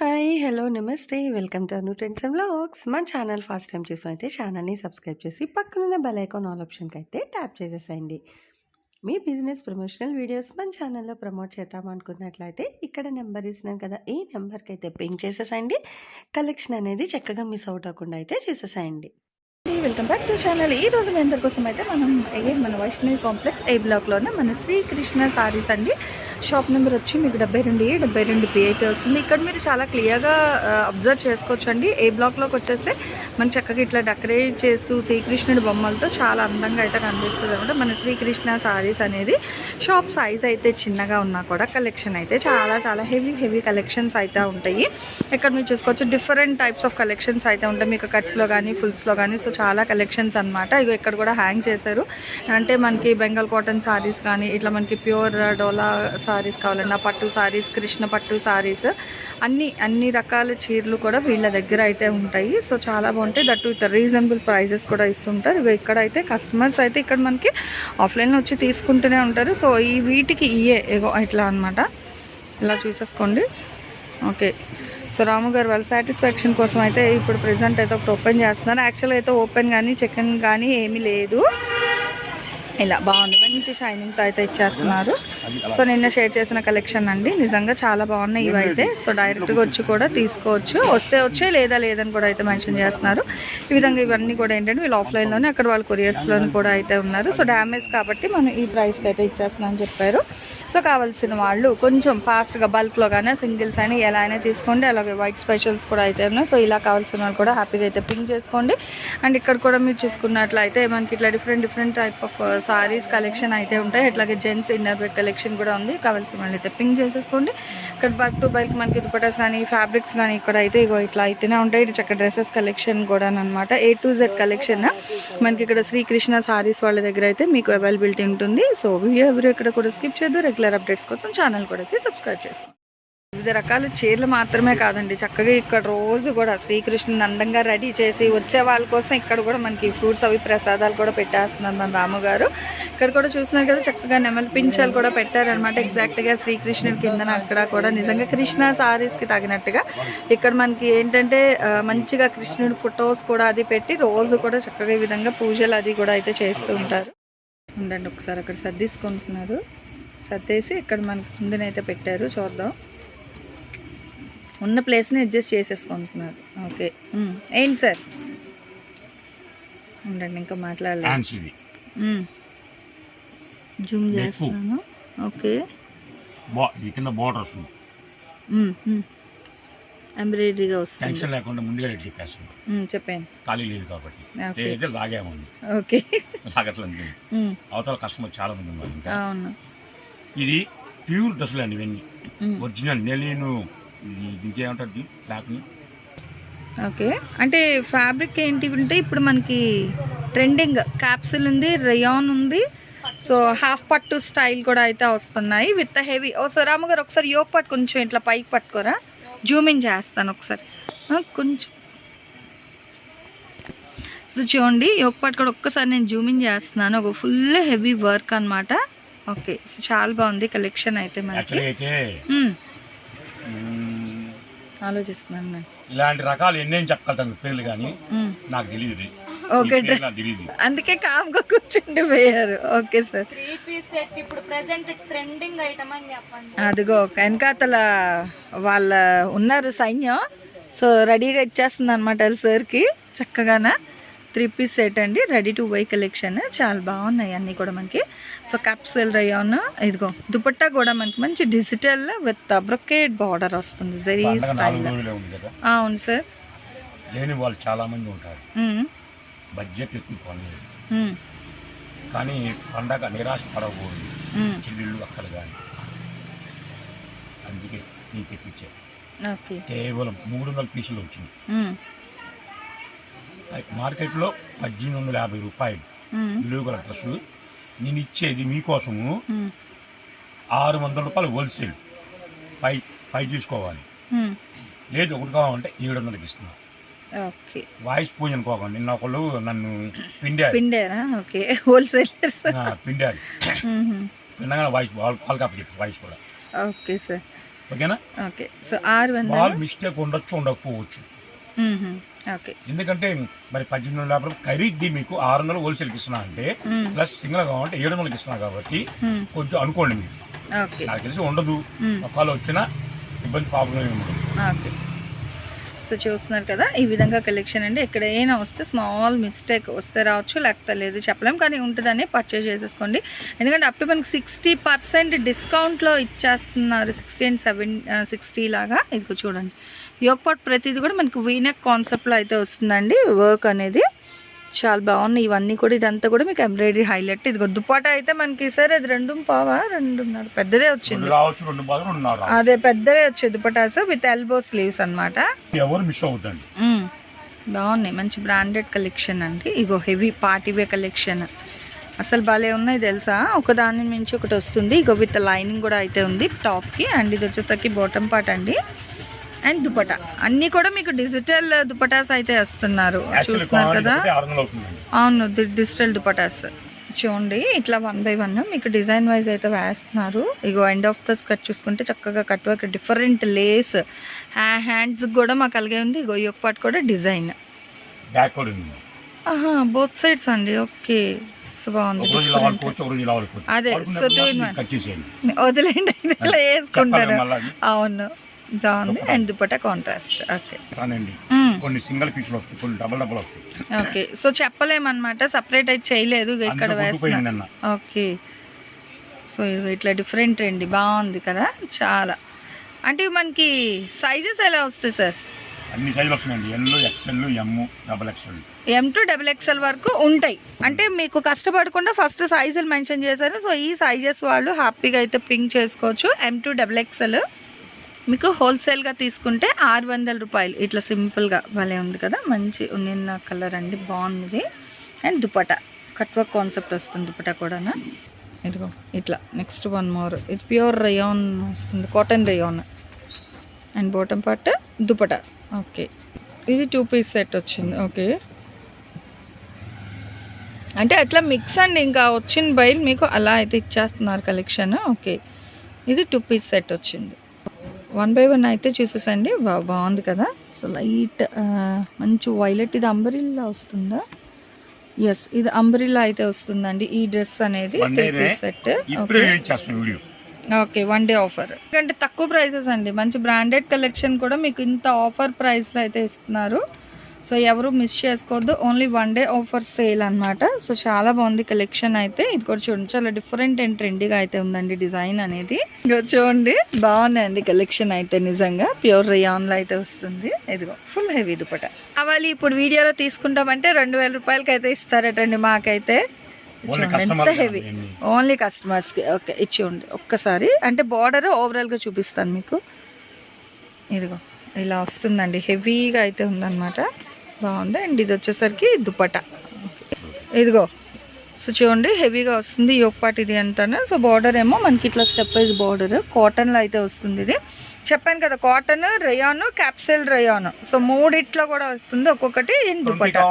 Hi hello namaste. Welcome to Anu trends and blogs మన channel first time చూసినైతే ఛానల్ని subscribe చేసి పక్కనున్న బెల్ ఐకాన్ ఆల్ ఆప్షన్కి అయితే ట్యాప్ చేసేసేయండి. మీ బిజినెస్ ప్రమోషనల్ వీడియోస్ మన ఛానల్లో ప్రమోట్ చేద్దాం అనుకున్నట్లయితే ఇక్కడ నెంబర్ ఇస్తున్నాను కదా ఈ నెంబర్కి అయితే పింక్ చేసేసేయండి. కలెక్షన్ అనేది చక్కగా మిస్ అవుట్ అవ్వకుండా అయితే చేసేసేయండి. వెల్కమ్ బ్యాక్ టు ఛానల్ ఈ రోజు మీ అందరి కోసం అయితే మనం అయ్యే మన వైష్ణవి కాంప్లెక్స్ ఏ బ్లాక్లోనే మన శ్రీకృష్ణ సారీస్ అండి. షాప్ నెంబర్ వచ్చి మీకు డెబ్బై రెండు ఏ డెబ్బై రెండు బి అయితే వస్తుంది. ఇక్కడ మీరు చాలా క్లియర్గా అబ్జర్వ్ చేసుకోవచ్చు అండి ఏ బ్లాక్లోకి వచ్చేస్తే మన చక్కగా ఇట్లా డెకరేట్ చేస్తూ శ్రీకృష్ణుడి బొమ్మలతో చాలా అందంగా అయితే కనిపిస్తుంది అనమాట మన శ్రీకృష్ణ సారీస్ అనేది షాప్ సైజ్ అయితే చిన్నగా ఉన్నా కూడా కలెక్షన్ అయితే చాలా చాలా హెవీ హెవీ కలెక్షన్స్ అయితే ఉంటాయి. ఇక్కడ మీరు చూసుకోవచ్చు డిఫరెంట్ టైప్స్ ఆఫ్ కలెక్షన్స్ అయితే ఉంటాయి. మీకు కట్స్లో కానీ ఫుల్స్లో కానీ సో చాలా కలెక్షన్స్ అనమాట ఇగో ఇక్కడ కూడా హ్యాంగ్ చేశారు. అంటే మనకి బెంగాల్ కాటన్ సారీస్ కానీ ఇట్లా మనకి ప్యూర్ డోలా సారీస్ కావాలన్నా పట్టు సారీస్ కృష్ణ పట్టు సారీస్ అన్ని అన్ని రకాల చీరలు కూడా వీళ్ళ దగ్గర అయితే ఉంటాయి. సో చాలా బాగుంటాయి. దట్ విత్ రీజనబుల్ ప్రైజెస్ కూడా ఇస్తుంటారు. ఇగో ఇక్కడ అయితే కస్టమర్స్ అయితే ఇక్కడ మనకి ఆఫ్లైన్లో వచ్చి తీసుకుంటూనే ఉంటారు. సో ఈ వీటికి ఇయే ఇగో ఇట్లా అనమాట ఇలా చూసేసుకోండి. ఓకే. సో రాము గారు వాళ్ళ సాటిస్ఫాక్షన్ కోసం అయితే ఇప్పుడు ప్రెసెంట్ అయితే ఒకటి ఓపెన్ చేస్తున్నారు. యాక్చువల్గా అయితే ఓపెన్ కానీ చికెన్ కానీ ఏమీ లేదు. ఇలా బాగుంది. మంచి షైనింగ్తో అయితే ఇచ్చేస్తున్నారు. సో నిన్న షేర్ చేసిన కలెక్షన్ అండి. నిజంగా చాలా బాగున్నాయి ఇవి అయితే సో డైరెక్ట్గా వచ్చి కూడా తీసుకోవచ్చు. వస్తే వచ్చే లేదా లేదని కూడా అయితే మెన్షన్ చేస్తున్నారు. ఈ విధంగా ఇవన్నీ కూడా ఏంటంటే వీళ్ళు ఆఫ్లైన్లోనే అక్కడ వాళ్ళు కొరియర్స్లోని కూడా అయితే ఉన్నారు. సో డ్యామేజ్ కాబట్టి మనం ఈ ప్రైస్కి అయితే ఇచ్చేస్తున్నామని చెప్పారు. సో కావాల్సిన వాళ్ళు కొంచెం ఫాస్ట్గా బల్క్లో కానీ సింగిల్స్ అయినా ఎలా అయినా తీసుకోండి. అలాగే వైట్ స్పెషల్స్ కూడా అయితే ఉన్నాయి. సో ఇలా కావాల్సిన వాళ్ళు కూడా హ్యాపీగా అయితే పింక్ చేసుకోండి. అండ్ ఇక్కడ కూడా మీరు చూసుకున్నట్లయితే మనకి ఇట్లా different different type of sarees collection అయితే ఉంటాయి. అట్లాగే gents inner bed collection collection కూడా ఉంది. కావాల్సిన వాళ్ళు అయితే పింక్ చేసేసుకోండి. ఇక్కడ బల్క్ టు బైక్ మనకి దుపటాస్ కానీ ఫ్యాబ్రిక్స్ కానీ ఇక్కడ అయితే ఇగో ఇట్లా అయితేనే ఉంటాయి. ఇటు చక్క డ్రెస్సెస్ కలెక్షన్ కూడా అనమాట ఏ టు జెడ్ కలెక్షన్ మనకి ఇక్కడ శ్రీకృష్ణ సారీస్ వాళ్ళ దగ్గర అయితే మీకు అవైలబిలిటీ ఉంటుంది. సో వీడియో ఎవరు ఇక్కడ కూడా స్కిప్ చేయొద్దు. రెగ్యులర్ అప్డేట్స్ కోసం ఛానల్ కూడా అయితే సబ్స్క్రైబ్ చేసుకోండి. వివిధ రకాల చీరలు మాత్రమే కాదండి. చక్కగా ఇక్కడ రోజు కూడా శ్రీకృష్ణుని అందంగా రెడీ చేసి వచ్చే వాళ్ళ కోసం ఇక్కడ కూడా మనకి ఫ్రూట్స్ అవి ప్రసాదాలు కూడా పెట్టేస్తున్నారు మన రాము గారు. ఇక్కడ కూడా చూస్తున్నారు కదా చక్కగా నెమలి పింఛాలు కూడా పెట్టారనమాట ఎగ్జాక్ట్గా శ్రీకృష్ణుడి కిందన అక్కడ కూడా. నిజంగా కృష్ణ సారీస్కి తగినట్టుగా. ఇక్కడ మనకి ఏంటంటే మంచిగా కృష్ణుడి ఫొటోస్ కూడా అది పెట్టి రోజు కూడా చక్కగా ఈ విధంగా పూజలు అది కూడా అయితే చేస్తూ ఉంటారు. ఉండండి ఒకసారి అక్కడ సర్దీసుకుంటున్నారు సర్దేసి ఇక్కడ మనకి ముందునైతే పెట్టారు చూద్దాం. ఉన్న ప్లేస్ని అడ్జస్ట్ చేసేసుకుంటున్నారు. Okay um. ఏంటి సార్? ఉండండి ఇంకా మాట్లాడలేదు. జూమ్ నెక్కు. చేస్తున్నాను. ఓకే కింద బోర్డర్ వస్తుంది. ఎంబ్రాయిడరీగా వస్తుంది. టెన్షన్ లేకుండా ముందుగా చెప్పండి ఖాళీ లేదు కాబట్టి. ఓకే. లేదైతే లాగామండి ఓకే లాగట్లేదు అవతల కస్టమర్ చాలా మంది ఉన్నారు ఇంకా. ఇది ప్యూర్ డ్రెస్సులు అండి ఇవన్నీ ఒరిజినల్ నెలీను. ఇది ఇంకేమంటారు ఓకే. అంటే ఫ్యాబ్రిక్ ఏంటి అంటే ఇప్పుడు మనకి ట్రెండింగ్ క్యాప్సిల్ ఉంది రేయాన్ ఉంది. సో హాఫ్ పట్టు స్టైల్ కూడా అయితే వస్తున్నాయి విత్ హెవీ ఓ సో రాము గారు ఒకసారి యోగ్ పట్టు కొంచెం ఇట్లా పైకి పట్టుకోరా? జూమ్ ఇన్ చేస్తాను ఒకసారి. కొంచెం. సో చూడండి యోగ్ పట్టు కూడా ఒక్కసారి నేను జూమ్ ఇన్ చేస్తున్నాను. ఒక ఫుల్ హెవీ వర్క్ అన్నమాట. ఓకే. సో చాలా బాగుంది కలెక్షన్ అయితే మనకి యాక్చువల్లీ అయితే మ్మ్. మ్మ్, ఆలోచిస్తున్నాను నేను. ఇలాంటి రకాలు ఎన్నేం చెప్పగలుగుతాను పేర్లు కానీ. నాకు తెలియదు ఓకే నాకు తెలియదు అందుకే కామ్గా కూర్చుండి పోయారు. Okay sir. Three piece set ఇప్పుడు ప్రెసెంట్ ట్రెండింగ్ ఐటమ్ అని చెప్పండి. అదిగో వెనకాతల వాళ్ళ ఉన్నారు సైన్యం. సో రెడీగా ఇచ్చేస్తుంది అనమాట సార్కి చక్కగాన. త్రీ పీస్ సెట్ అండి. Ready to wear collection. చాలా బాగున్నాయి అన్నీ కూడా మనకి. సో కప్సెల్ రయాన్ ఇదిగో దుపట్టా కూడా మనకి మంచి డిజిటల్ విత్ బ్రొకేట్ బార్డర్ వస్తుంది. జరీ స్టైల్ అవును సార్. లేని వాళ్ళు చాలా మంది ఉంటారు. బడ్జెట్ ఎక్కువ కొనలేదు కానీ పండగ నిరాశ పడకూడదు. చెల్లెళ్ళు అక్కలు కానీ. అందుకే నేను తెప్పించాను. కేవలం మూడు వందల పీసులు వచ్చింది. మార్కెట్లో పద్దెనిమిది వందల యాభై రూపాయలు విలువ గల డ్రెస్సు. నేను ఇచ్చేది మీకోసము ఆరు వందల రూపాయలు హోల్సేల్. పై పై తీసుకోవాలి. లేదు ఒకటి కావాలంటే ఏడు వందలకి ఇస్తున్నా. వాయిస్ పూజ అనుకోకండి. నిన్న ఒకళ్ళు నన్ను పిండారు. హోల్సేలర్స్ ఆ, పిండారు. పిండగానే వాయిస్? వాళ్ళ కాపీ చెప్పి వాయిస్ కూడా. Okay sir. ఓకేనా? ఓకే. సో ఆరు మిస్టేక్ ఉండొచ్చు ఉండకపోవచ్చు. ఎందుకంటే మరి పద్దెనిమిది వందల యాభై ఖరీదు మీకు ఆరు వందలు హోల్సేల్కి ఇస్తున్నా అంటే. ప్లస్ సింగిల్ కావాలంటే ఏడు వందలకి ఇస్తున్నా కాబట్టి. కొంచెం అనుకోండి మీరు. ఓకే. నాకు తెలిసి ఉండదు. ఒకవేళ వచ్చినా ఇబ్బంది ప్రాబ్లం ఏమి ఉండదు సో చూస్తున్నారు కదా ఈ విధంగా కలెక్షన్ అండి. ఎక్కడైనా వస్తే స్మాల్ మిస్టేక్ వస్తే రావచ్చు లేకపోతే లేదు చెప్పలేం కానీ ఉంటుందని పర్చేజ్ చేసేసుకోండి. ఎందుకంటే అప్ టు మనకి సిక్స్టీ పర్సెంట్ డిస్కౌంట్లో ఇచ్చేస్తున్నారు సిక్స్టీ అండ్ సెవెన్ సిక్స్టీ లాగా. ఇదిగో చూడండి. యోగపాట్ ప్రతిదీ కూడా మనకి వీనెక్ కాన్సెప్ట్లో అయితే వస్తుందండి. వర్క్ అనేది చాలా బాగున్నాయి. ఇవన్నీ కూడా ఇదంతా కూడా మీకు ఎంబ్రాయిడరీ హైలైట్. ఇదిగో దుపాటా అయితే మనకి సరే అది రెండు పావా? రెండున్నర. పెద్దదే వచ్చింది. అదే పెద్దవే వచ్చేది దుపటాస్ విత్ ఎల్బో స్లీవ్స్ ఎవరు మిస్ మ్మ్. బాగున్నాయి. మంచి బ్రాండెడ్ కలెక్షన్ అండి. ఇగో హెవీ పార్టీ వే కలెక్షన్ అసలు భలే ఉన్నాయి తెలుసా? ఒక దాని నుంచి ఒకటి వస్తుంది. ఇగో విత్ లైనింగ్ కూడా అయితే ఉంది. టాప్కి అండ్ ఇది వచ్చేసరికి బాటమ్ పార్ట్ అండి. అండ్ దుపటా అన్నీ కూడా మీకు డిజిటల్ దుపటాస్ అయితే వస్తున్నారు. చూస్తున్నారు కదా? అవును డిజిటల్ దుపటాస్ చూడండి ఇట్లా వన్ బై వన్ మీకు డిజైన్ వైజ్ అయితే వేస్తున్నారు. ఇగో ఎండ్ ఆఫ్ ద స్కట్ చూసుకుంటే చక్కగా cut work different lace hands కూడా మాకు అలాగే ఉంది. ఇగో ఈ కూడా డిజైన్ బ్యాక్ కూడా ఆహా బోత్ సైడ్స్ అండి. ఓకే సో బాగుంది. ఒక ఒక అదే, చేసేయండి. వదిలేండి వేసుకుంటారు. అవును. బాగుంది అండ్ దుపట్టా కాంట్రాస్ట్ ఓకే కొన్ని సింగిల్ పీసులు వస్తాయి కొన్ని డబల్ డబల్ వస్తాయి. ఓకే సో చెప్పలేమన్నమాట. సపరేట్ అయితే చేయలేదు. ఇక్కడ వేస్తున్నా. ఓకే సో ఇట్లా డిఫరెంట్ అండి. బాగుంది కదా? చాలా. అంటే మనకి సైజెస్ ఎలా వస్తాయి సార్ అన్ని సైజులు వస్తున్నాయండి. L XL M double XL M to double XL వరకు ఉంటాయి. అంటే మీకు కష్టపడకుండా ఫస్ట్ సైజులు మెన్షన్ చేశారు సో ఈ సైజెస్ వాళ్ళు హ్యాపీగా అయితే పింక్ చేసుకోవచ్చు. ఎం టు డబుల్ ఎక్స్ఎల్ మీకు హోల్సేల్గా తీసుకుంటే ఆరు వందల రూపాయలు. ఇట్లా సింపుల్గా భలే ఉంది కదా? మంచి నిన్న కలర్ అండి బాగుంది. And dupatta cut work concept వస్తుంది దుపటా కూడానా? ఇదిగో ఇట్లా. Next one more. ఇది ప్యూర్ రయోన్ వస్తుంది cotton rayon. And bottom part dupatta okay. ఇది టూ పీస్ సెట్ వచ్చింది. ఓకే. అంటే అట్లా మిక్స్ అండి ఇంకా వచ్చిన బయలు మీకు అలా అయితే ఇచ్చేస్తున్నారు కలెక్షన్. ఓకే. ఇది టూ పీస్ సెట్ వచ్చింది. వన్ బై వన్ అయితే చూసేసండి. బాగుంది కదా? సో లైట్ మంచి వైలెట్. ఇది అంబరిల్లా వస్తుందా? ఎస్ ఇది అంబరిల్లా అయితే వస్తుందండి. ఈ డ్రెస్ అనేది set. Okay one day offer. ఎందుకంటే తక్కువ ప్రైసెస్ అండి. మంచి బ్రాండెడ్ కలెక్షన్ కూడా మీకు ఇంత ఆఫర్ ప్రైస్లో అయితే ఇస్తున్నారు. సో ఎవరు మిస్ చేసుకోవద్దు. Only one day offer sale అన్నమాట. సో చాలా బాగుంది కలెక్షన్ అయితే. ఇది కూడా చూడండి. చాలా డిఫరెంట్ అండ్ ట్రెండీగా అయితే ఉందండి డిజైన్ అనేది. చూడండి. బాగున్నాయండి కలెక్షన్ అయితే నిజంగా. ప్యూర్ రియాన్లో అయితే వస్తుంది. ఇదిగో ఫుల్ హెవీ దుపట కావాలి ఇప్పుడు వీడియోలో తీసుకుంటామంటే రెండు వేల రూపాయలకి అయితే ఇస్తారటండి మాకైతే. ఎంత హెవీ ఓన్లీ కస్టమర్స్కి ఓకే ఇచ్చేయండి ఒక్కసారి. అంటే బార్డర్ ఓవరాల్గా చూపిస్తాను మీకు. ఇదిగో ఇలా వస్తుందండి. హెవీగా అయితే ఉందన్నమాట. బాగుంది. అండ్ ఇది వచ్చేసరికి దుపట్టా. ఇదిగో. సో చూడండి హెవీగా వస్తుంది యోగపాట్ ఇది అంతాను. సో బార్డర్ ఏమో మనకి ఇట్లా స్టెప్ వైజ్ బార్డర్ కాటన్లో అయితే వస్తుంది ఇది చెప్పాను కదా cotton rayon capsule rayon. So మూడిట్లో కూడా వస్తుంది ఒక్కొక్కటి in dupatta.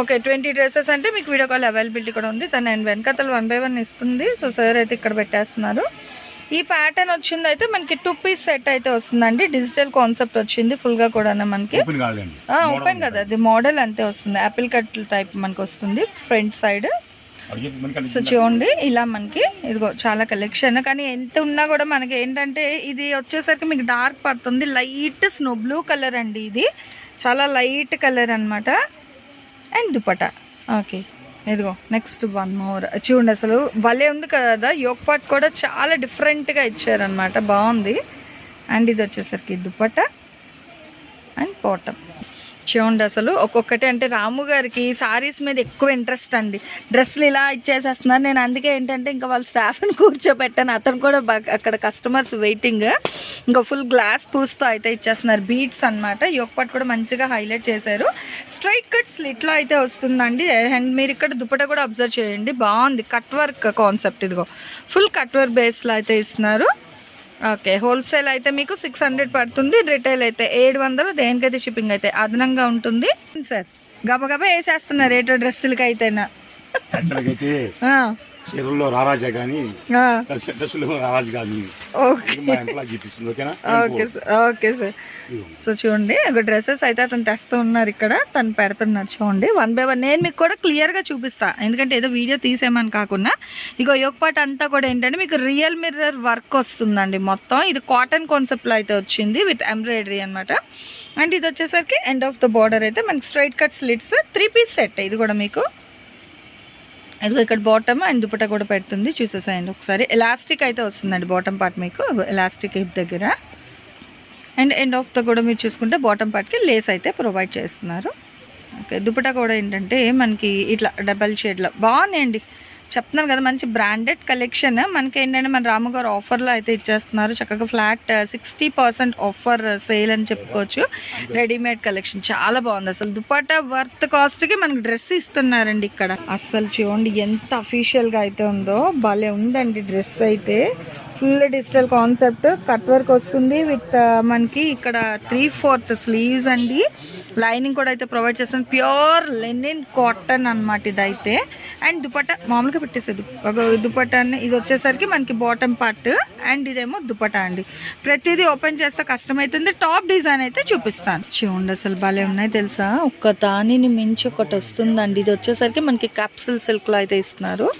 Okay twenty dresses అంటే మీకు వీడియో కాల్ అవైలబిలిటీ కూడా ఉంది. తను వెనకతలు వన్ బై వన్ ఇస్తుంది. సో సార్ అయితే ఇక్కడ పెట్టేస్తున్నారు. ఈ ప్యాటర్న్ వచ్చింది అయితే మనకి టూ పీస్ సెట్ అయితే వస్తుందండి. డిజిటల్ కాన్సెప్ట్ వచ్చింది. ఫుల్గా కూడా మనకి. ఓపెన్ కదా. అది మోడల్ అంతే వస్తుంది. యాపిల్ కట్ టైప్ మనకి వస్తుంది. ఫ్రంట్ సైడ్ సో చూడండి ఇలా మనకి ఇదిగో చాలా కలెక్షన్ కానీ ఎంత ఉన్నా కూడా మనకి ఏంటంటే ఇది వచ్చేసరికి మీకు డార్క్ పడుతుంది. లైట్ స్నో బ్లూ కలర్ అండి ఇది. చాలా లైట్ కలర్ అన్నమాట. అండ్ దుపటా ఓకే ఇదిగో నెక్స్ట్ వన్ మోర్ చూడండి అసలు భలే ఉంది కదా యోగ్ పాట్ కూడా చాలా డిఫరెంట్గా ఇచ్చారనమాట బాగుంది. అండ్ ఇది వచ్చేసరికి దుప్పట అండ్ బాటమ్ చూడండి అసలు. ఒక్కొక్కటి అంటే రాము గారికి సారీస్ మీద ఎక్కువ ఇంట్రెస్ట్ అండి. డ్రెస్సులు ఇలా ఇచ్చేసేస్తున్నారు. నేను అందుకే ఏంటంటే ఇంకా వాళ్ళ స్టాఫ్ని కూర్చోబెట్టాను. అతను కూడా అక్కడ కస్టమర్స్ వెయిటింగ్ ఇంకా ఫుల్ గ్లాస్ పూస్తో అయితే ఇచ్చేస్తున్నారు. బీట్స్ అనమాట యోగపాట్ కూడా మంచిగా హైలైట్ చేశారు. స్ట్రైట్ కట్ స్లిట్లో అయితే వస్తుందండి. అండ్ మీరు ఇక్కడ దుప్పట కూడా అబ్జర్వ్ చేయండి. బాగుంది. కట్ వర్క్ కాన్సెప్ట్ ఇదిగో. ఫుల్ కట్ వర్క్ బేస్లో అయితే ఇస్తున్నారు. ఓకే హోల్సేల్ అయితే మీకు సిక్స్ హండ్రెడ్ పడుతుంది రిటైల్ అయితే ఏడు వందలు దేనికైతే షిప్పింగ్ అయితే అదనంగా ఉంటుంది. సార్. గబగబా వేసేస్తున్నారు ఏటో డ్రెస్సులకి అయితేనా చీరల్లో రారాజా కానీ రారాజు కానీ okay. Sir okay sir. So చూడండి ఒక డ్రెస్సెస్ అయితే అతను తెస్తూ ఉన్నారు ఇక్కడ తను పెడుతున్నారు చూడండి. వన్ బై వన్ నేను మీకు కూడా క్లియర్గా చూపిస్తా. ఎందుకంటే ఏదో వీడియో తీసేమని కాకుండా. ఇగో పార్ట్ అంతా కూడా ఏంటంటే మీకు రియల్ మిర్రర్ వర్క్ వస్తుందండి మొత్తం. ఇది కాటన్ కాన్సెప్ట్లో అయితే వచ్చింది విత్ ఎంబ్రాయిడరీ అనమాట అండ్ ఇది వచ్చేసరికి ఎండ్ ఆఫ్ ద బార్డర్ అయితే మనకి straight cut slits three piece set ఇది కూడా మీకు. ఇదిగో ఇక్కడ బాటమ్ అండ్ దుపట కూడా పెడుతుంది. చూసేసాయండి ఒకసారి. ఎలాస్టిక్ అయితే వస్తుందండి బాటమ్ పార్ట్ మీకు. ఎలాస్టిక్ హిప్ దగ్గర. అండ్ ఎండ్ ఆఫ్ ద కూడా మీరు చూసుకుంటే బాటమ్ పార్ట్కి లేస్ అయితే ప్రొవైడ్ చేస్తున్నారు. ఓకే దుపట్టా కూడా ఏంటంటే మనకి ఇట్లా డబల్ షేడ్లో బాగున్నాయండి. చెప్తున్నాను కదా మంచి బ్రాండెడ్ కలెక్షన్ మనకి ఏంటంటే మన రామగారు ఆఫర్లో అయితే ఇచ్చేస్తున్నారు. చక్కగా flat sixty percent offer sale అని చెప్పుకోవచ్చు. రెడీమేడ్ కలెక్షన్ చాలా బాగుంది అసలు. దుపట్టా వర్త్ కాస్ట్కి మనకి డ్రెస్ ఇస్తున్నారండి ఇక్కడ. అసలు చూడండి ఎంత అఫీషియల్గా అయితే ఉందో. భలే ఉందండి డ్రెస్ అయితే. Full digital concept cut work వస్తుంది విత్ uh, మనకి ఇక్కడ త్రీ ఫోర్త్ స్లీవ్స్ అండి. లైనింగ్ కూడా అయితే ప్రొవైడ్ చేస్తాను ప్యూర్ లెనిన్ కాటన్ అన్నమాట ఇదైతే. అండ్ దుపట్టా మామూలుగా పెట్టేసేది. ఒక దుపట్టాన్ని ఇది వచ్చేసరికి మనకి బాటమ్ పార్ట్ అండ్ ఇదేమో దుపట అండి. ప్రతిదీ ఓపెన్ చేస్తే కష్టం అవుతుంది టాప్ డిజైన్ అయితే చూపిస్తాను. చూడండి అసలు భలే ఉన్నాయి తెలుసా? ఒక్క దానిని మించి ఒకటి వస్తుందండి. ఇది వచ్చేసరికి మనకి క్యాప్సిల్ సిల్క్లో అయితే ఇస్తున్నారు.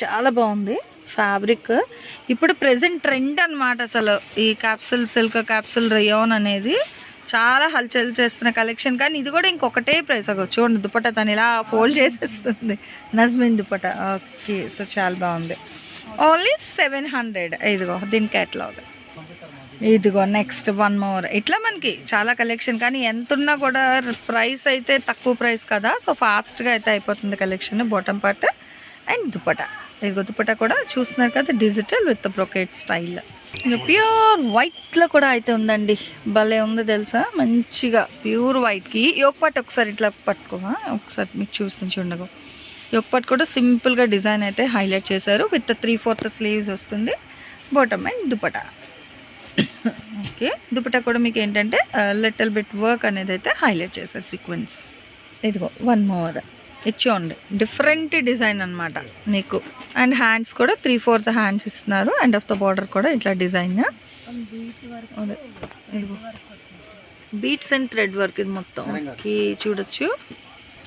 చాలా బాగుంది. ఫ్యాబ్రిక్. ఇప్పుడు ప్రెసెంట్ ట్రెండ్ అనమాట అసలు ఈ క్యాప్సిల్ సిల్క్ క్యాప్సిల్ రియోన్ అనేది. చాలా హల్చల్ చేస్తున్న కలెక్షన్ కానీ ఇది కూడా ఇంకొకటే ప్రైస్ అగో. చూడండి దుప్పట తను ఇలా ఫోల్డ్ చేసేస్తుంది. నజ్మిన్ దుప్పట ఓకే సో చాలా బాగుంది. ఓన్లీ సెవెన్ హండ్రెడ్ ఇదిగో దీని క్యాట్లాగ్ ఇదిగో నెక్స్ట్ వన్ మోర్ ఇట్లా మనకి చాలా కలెక్షన్ కానీ ఎంత ఉన్నా కూడా ప్రైస్ అయితే తక్కువ ప్రైస్ కదా. సో ఫాస్ట్గా అయితే అయిపోతుంది collection bottom part and dupatta ఇదిగో దుప్పట కూడా చూస్తున్నారు కదా డిజిటల్ విత్ బ్రొకెట్ స్టైల్ ఇంకా ప్యూర్ వైట్లో కూడా అయితే ఉందండి. భలే ఉంది తెలుసా? మంచిగా ప్యూర్ వైట్కి. యోగపాటు ఒకసారి ఇట్లా పట్టుకోమా ఒకసారి మీకు చూస్తుంది చూడగా యోగపాటు కూడా సింపుల్గా డిజైన్ అయితే హైలైట్ చేశారు. విత్ త్రీ ఫోర్త్ స్లీవ్స్ వస్తుంది. Bottom and dupatta okay. Dupatta కూడా మీకు ఏంటంటే లిటిల్ బిట్ వర్క్ అనేది అయితే హైలైట్ చేశారు సీక్వెన్స్ ఇదిగో వన్ మోర్ ఇచ్చోండి డిఫరెంట్ డిజైన్ అన్నమాట మీకు. అండ్ హ్యాండ్స్ కూడా త్రీ ఫోర్త్ హ్యాండ్స్ ఇస్తున్నారు. అండ్ ఆఫ్ ద బార్డర్ కూడా ఇట్లా design beads and thread work ఇది మొత్తం. చూడొచ్చు.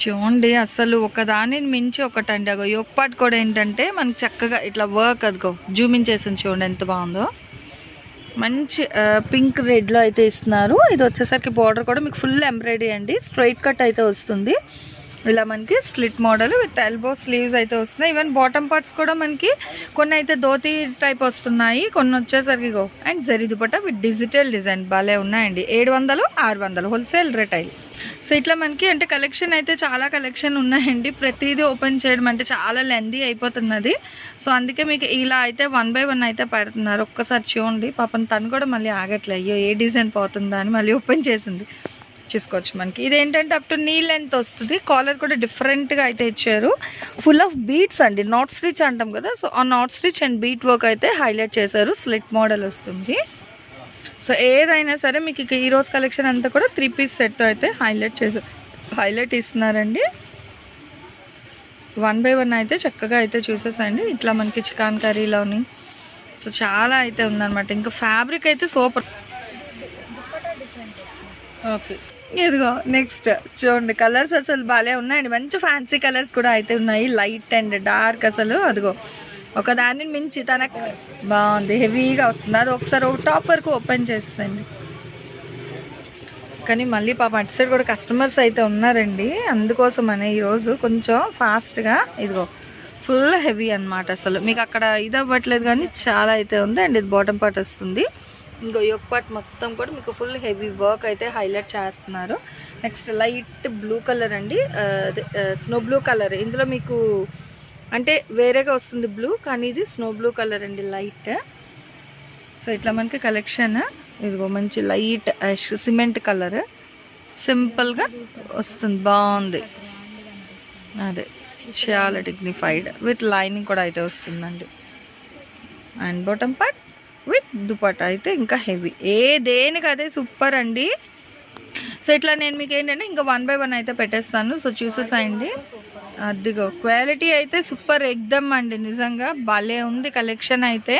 చూడండి అసలు ఒక దానిని మించి ఒకటండి. అగో యోగ పాట్ కూడా ఏంటంటే మనకి చక్కగా ఇట్లా వర్క్ అదిగో. జూమింగ్ చేసింది చూడండి ఎంత బాగుందో. మంచి పింక్ రెడ్లో అయితే ఇస్తున్నారు. ఇది వచ్చేసరికి బార్డర్ కూడా మీకు ఫుల్ ఎంబ్రాయిడరీ అండి. స్ట్రైట్ కట్ అయితే వస్తుంది. ఇలా మనకి slit model with elbow sleeves అయితే వస్తున్నాయి. ఈవెన్ బాటమ్ పార్ట్స్ కూడా మనకి కొన్ని అయితే ధోతి టైప్ వస్తున్నాయి. కొన్ని వచ్చేసరికి go and zari dupatta with digital design భలే ఉన్నాయండి. ఏడు వందలు ఆరు వందలు హోల్సేల్ రిటైల్ సో ఇట్లా మనకి అంటే కలెక్షన్ అయితే చాలా కలెక్షన్ ఉన్నాయండి. ప్రతిదీ ఓపెన్ చేయడం అంటే చాలా లెందీ అయిపోతున్నది. సో అందుకే మీకు ఇలా అయితే వన్ బై వన్ అయితే పెడుతున్నారు. ఒక్కసారి చూడండి. పాపం తను కూడా మళ్ళీ ఆగట్లే. అయ్యో ఏ డిజైన్ పోతుందా అని మళ్ళీ ఓపెన్ చేసింది. చూసుకోవచ్చు మనకి. ఇదేంటంటే అప్ టు నీ లెంత్ వస్తుంది. కాలర్ కూడా డిఫరెంట్గా అయితే ఇచ్చారు. ఫుల్ ఆఫ్ బీట్స్ అండి. నాట్ స్టిచ్ అంటాం కదా. సో ఆ knot stitch and bead work అయితే హైలైట్ చేశారు. స్లిట్ మోడల్ వస్తుంది. సో ఏదైనా సరే మీకు ఇక ఈ రోజు కలెక్షన్ అంతా కూడా త్రీ పీస్ సెట్ అయితే హైలైట్ చేశారు హైలైట్ ఇస్తున్నారండి. వన్ బై వన్ అయితే చక్కగా అయితే చూసేసండి. ఇట్లా మనకి చికెన్ కర్రీలోని. సో చాలా అయితే ఉందన్నమాట. ఇంకా ఫ్యాబ్రిక్ అయితే సూపర్ ఓకే ఇదిగో నెక్స్ట్ చూడండి కలర్స్ అసలు బాగాలే ఉన్నాయండి. మంచి ఫ్యాన్సీ కలర్స్ కూడా అయితే ఉన్నాయి. లైట్ అండ్ డార్క్ అసలు. అదిగో ఒక దానిని మించి తన బాగుంది. హెవీగా వస్తుంది. అది ఒకసారి ఒక టాప్ వరకు ఓపెన్ చేసేసండి కానీ మళ్ళీ పాప అటు సైడ్ కూడా కస్టమర్స్ అయితే ఉన్నారండి. అందుకోసమనే ఈరోజు కొంచెం ఫాస్ట్గా ఇదిగో ఫుల్ హెవీ అన్నమాట అసలు. మీకు అక్కడ ఇది అవ్వట్లేదు కానీ చాలా అయితే ఉంది. అండ్ ఇది బాటమ్ పార్ట్ వస్తుంది. ఇంకో యొక్క పార్ట్ మొత్తం కూడా మీకు ఫుల్ హెవీ వర్క్ అయితే హైలైట్ చేస్తున్నారు. నెక్స్ట్ లైట్ బ్లూ కలర్ అండి. Snow blue colour. ఇందులో మీకు అంటే వేరేగా వస్తుంది బ్లూ కానీ ఇది స్నో బ్లూ కలర్ అండి లైట్. సో ఇట్లా మనకి కలెక్షన్. ఇదిగో మంచి లైట్ సిమెంట్ కలర్. సింపుల్గా వస్తుంది బాగుంది. అదే చాలా డిగ్నిఫైడ్ విత్ లైనింగ్ కూడా అయితే వస్తుందండి. And bottom part. With dupatta అయితే ఇంకా హెవీ. ఏ దేనికి అదే సూపర్ అండి. సో ఇట్లా నేను మీకు ఏంటంటే ఇంకా వన్ బై వన్ అయితే పెట్టేస్తాను. సో చూసేసాయండి. అదిగో క్వాలిటీ అయితే సూపర్ ఎగ్దమ్ అండి. నిజంగా భలే ఉంది కలెక్షన్ అయితే.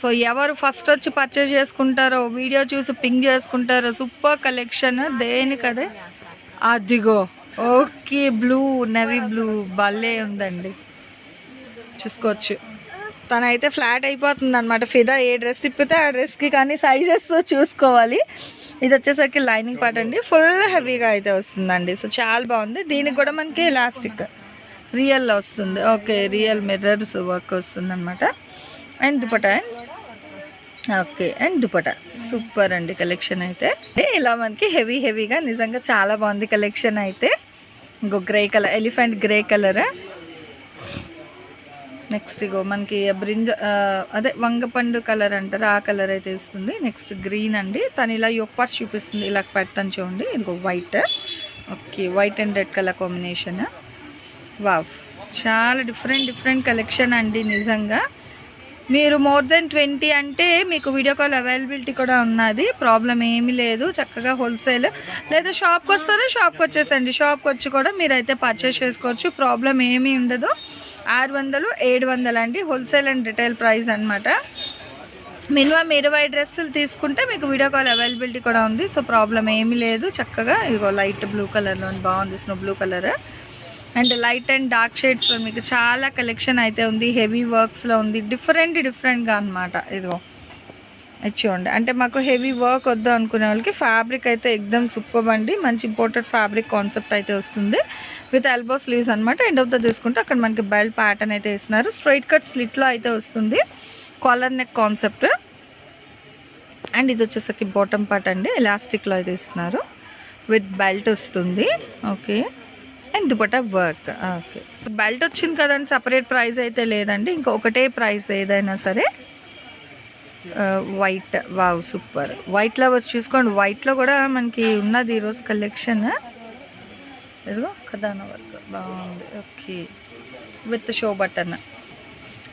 సో ఎవరు ఫస్ట్ వచ్చి పర్చేజ్ చేసుకుంటారో వీడియో చూసి పింక్ చేసుకుంటారో సూపర్ కలెక్షన్ దేనికదే. అదిగో ఓకే బ్లూ నవీ బ్లూ భలే ఉందండి. చూసుకోవచ్చు. తనైతే ఫ్లాట్ అయిపోతుంది అనమాట ఫిదా ఏ డ్రెస్ ఇప్పితే ఆ డ్రెస్కి కానీ సైజెస్ చూసుకోవాలి. ఇది వచ్చేసరికి లైనింగ్ పార్ట్ అండి. ఫుల్ హెవీగా అయితే వస్తుందండి. సో చాలా బాగుంది. దీనికి కూడా మనకి ఎలాస్టిక్ రియల్లో వస్తుంది. ఓకే రియల్ మిర్రర్స్ వర్క్ వస్తుంది అనమాట and? Dupatta okay and dupatta super అండి కలెక్షన్ అయితే. ఇలా మనకి హెవీ హెవీగా నిజంగా చాలా బాగుంది కలెక్షన్ అయితే. ఇంకో grey colour elephant grey colour next ఇగో మనకి బ్రింజ అదే వంగపండు కలర్ అంటారు ఆ కలర్ అయితే ఇస్తుంది. నెక్స్ట్ గ్రీన్ అండి. తను ఇలా యొప్పాట్ చూపిస్తుంది. ఇలా పెడతాను చూడండి. ఇదిగో white okay white and red colour combination wow చాలా డిఫరెంట్ డిఫరెంట్ కలెక్షన్ అండి నిజంగా. మీరు మోర్ దెన్ ట్వంటీ అంటే మీకు వీడియో కాల్ అవైలబిలిటీ కూడా ఉన్నది. ప్రాబ్లం ఏమీ లేదు. చక్కగా హోల్సేల్ లేదా షాప్కి వస్తారా? షాప్కి వచ్చేసండి. షాప్కి వచ్చి కూడా మీరైతే పర్చేస్ చేసుకోవచ్చు. ప్రాబ్లం ఏమీ ఉండదు. ఆరు వందలు ఏడు వందలు అండి. హోల్సేల్ అండ్ రిటైల్ ప్రైస్ అనమాట మినిమం ఇరవై డ్రెస్సులు తీసుకుంటే మీకు వీడియో కాల్ అవైలబిలిటీ కూడా ఉంది. సో ప్రాబ్లం ఏమీ లేదు. చక్కగా ఇదిగో లైట్ బ్లూ కలర్లో బాగుంది snow blue colour. And light and dark షేడ్స్లో మీకు చాలా కలెక్షన్ అయితే ఉంది. హెవీ వర్క్స్లో ఉంది. డిఫరెంట్ డిఫరెంట్గా అనమాట ఇదిగో. ఇది చూడండి. అంటే మాకు హెవీ వర్క్ వద్దు అనుకునే వాళ్ళకి ఫ్యాబ్రిక్ అయితే ఎక్దమ్ సూపర్ అండి. మంచి ఇంపోర్టెడ్ ఫ్యాబ్రిక్ కాన్సెప్ట్ అయితే వస్తుంది. విత్ ఎల్బో స్లీవ్స్ అనమాట ఎండ్ ఆఫ్ ద తీసుకుంటే అక్కడ మనకి బెల్ట్ ప్యాటర్న్ అయితే ఇస్తున్నారు. స్ట్రైట్ కట్ స్లిట్లో అయితే వస్తుంది. కాలర్ నెక్ కాన్సెప్ట్ అండ్ ఇది వచ్చేసరికి బాటమ్ పార్ట్ అండి. ఎలాస్టిక్లో అయితే ఇస్తున్నారు. విత్ బెల్ట్ వస్తుంది. Okay and dupatta work okay belt వచ్చింది కదండి. సపరేట్ ప్రైస్ అయితే లేదండి. ఇంకా ఒకటే ప్రైస్ ఏదైనా సరే. White wow super white lovers చూసుకోండి. వైట్లో కూడా మనకి ఉన్నది ఈరోజు కలెక్షన్ ఇదిగో కథాన వర్క్. బాగుంది. ఓకే విత్ షో బటన్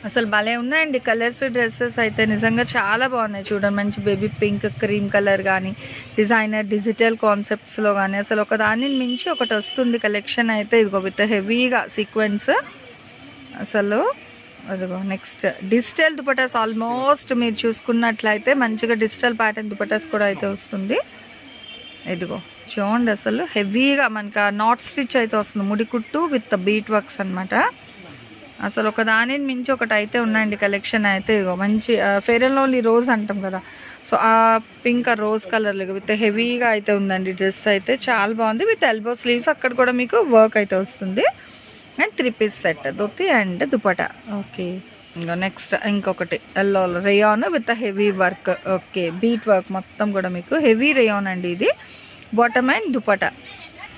అసలు భలే ఉన్నాయండి కలర్స్ డ్రెస్సెస్ అయితే. నిజంగా చాలా బాగున్నాయి చూడండి. మంచి బేబీ పింక్ క్రీమ్ కలర్ కానీ డిజైనర్ డిజిటల్ కాన్సెప్ట్స్లో కానీ అసలు ఒక దానిని మించి ఒకటి వస్తుంది కలెక్షన్ అయితే. ఇదిగో విత్ హెవీగా సీక్వెన్స్ అసలు అదిగో నెక్స్ట్ డిజిటల్ దుపటాస్ ఆల్మోస్ట్ మీరు చూసుకున్నట్లయితే మంచిగా డిజిటల్ ప్యాటర్న్ దుపటాస్ కూడా అయితే వస్తుంది. ఇదిగో చూడండి అసలు హెవీగా మనకు నాట్ స్టిచ్ అయితే వస్తుంది. ముడి కుట్టు విత్ బీట్ వర్క్స్ అనమాట అసలు ఒక దానిని మించి ఒకటి అయితే ఉన్నాయండి కలెక్షన్ అయితే. ఇగో మంచి ఫెయిర్ అండ్ లవ్లీ రోజ్ అంటాం కదా. సో ఆ పింక్ ఆ రోజ్ కలర్ విత్ హెవీగా అయితే ఉందండి డ్రెస్ అయితే. చాలా బాగుంది. విత్ ఎల్బో స్లీవ్స్ అక్కడ కూడా మీకు వర్క్ అయితే వస్తుంది. And three piece set dhoti and dupatta okay. ఇంకా నెక్స్ట్ ఇంకొకటి yellow rayon with heavy work. Okay bead work మొత్తం కూడా మీకు హెవీ రేయాన్ అండి ఇది. బాటమ్ అండ్ దుపటా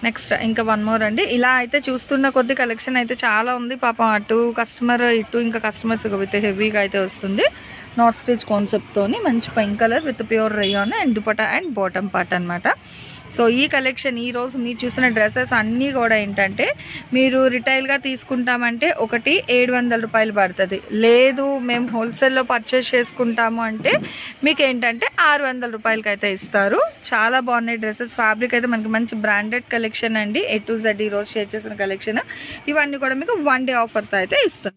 నెక్స్ట్ ఇంకా వన్ మోర్ అండి. ఇలా అయితే చూస్తున్న కొద్ది కలెక్షన్ అయితే చాలా ఉంది. పాపం అటు కస్టమర్ ఇటు ఇంకా కస్టమర్స్ విత్ హెవీగా అయితే వస్తుంది. నాట్ స్టిచ్ కాన్సెప్ట్తోని మంచి pink colour with pure rayon and dupatta and bottom part అనమాట సో ఈ కలెక్షన్ ఈ రోజు మీరు చూసిన డ్రెస్సెస్ అన్నీ కూడా ఏంటంటే మీరు రిటైల్గా తీసుకుంటామంటే ఒకటి ఏడు వందల రూపాయలు పడుతుంది. లేదు మేము హోల్సేల్లో పర్చేస్ చేసుకుంటాము అంటే మీకు ఏంటంటే ఆరు వందల రూపాయలకి అయితే ఇస్తారు. చాలా బాగున్నాయి డ్రెస్సెస్. ఫ్యాబ్రిక్ అయితే మనకి మంచి బ్రాండెడ్ కలెక్షన్ అండి. ఏ టు జెడ్ ఈ రోజు షేర్ చేసిన కలెక్షన్ ఇవన్నీ కూడా మీకు వన్ డే ఆఫర్తో అయితే ఇస్తారు